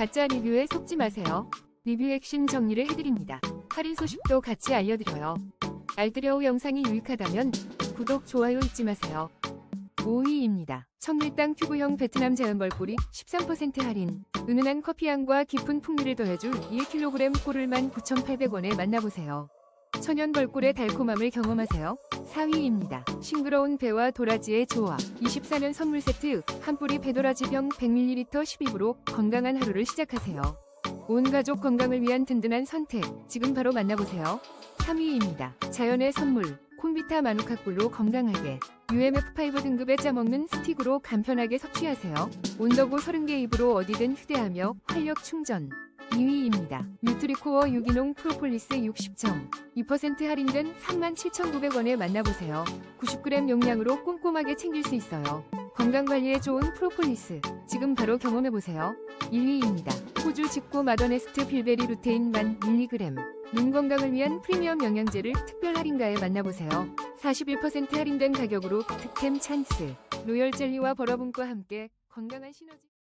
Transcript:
가짜 리뷰에 속지 마세요. 리뷰 핵심 정리를 해드립니다. 할인 소식도 같이 알려드려요. 알뜰여우 영상이 유익하다면 구독, 좋아요 잊지 마세요. 5위입니다. 청밀당 큐브형 베트남 제한벌꿀이 13% 할인. 은은한 커피향과 깊은 풍미를 더해줄 1kg 꿀을 19,800원에 만나보세요. 천연 벌꿀의 달콤함을 경험하세요. 4위입니다. 싱그러운 배와 도라지의 조화. 24년 선물 세트 한 뿌리 배도라지 병 100ml 12부로 건강한 하루를 시작하세요. 온 가족 건강을 위한 든든한 선택. 지금 바로 만나보세요. 3위입니다. 자연의 선물. 콤비타 마누카꿀로 건강하게. UMF5 등급에 짜먹는 스틱으로 간편하게 섭취하세요. 온더고 30개 입으로 어디든 휴대하며 활력 충전. 2위입니다. 뉴트리코어 유기농 프로폴리스 60정. 2% 할인된 37,900원에 만나보세요. 90g 용량으로 꼼꼼하게 챙길 수 있어요. 건강관리에 좋은 프로폴리스. 지금 바로 경험해보세요. 1위입니다. 호주 직구 마더네스트 빌베리 루테인 만 1g. 눈 건강을 위한 프리미엄 영양제를 특별 할인가에 만나보세요. 41% 할인된 가격으로 득템 찬스. 로열 젤리와 버러분과 함께 건강한 시너지.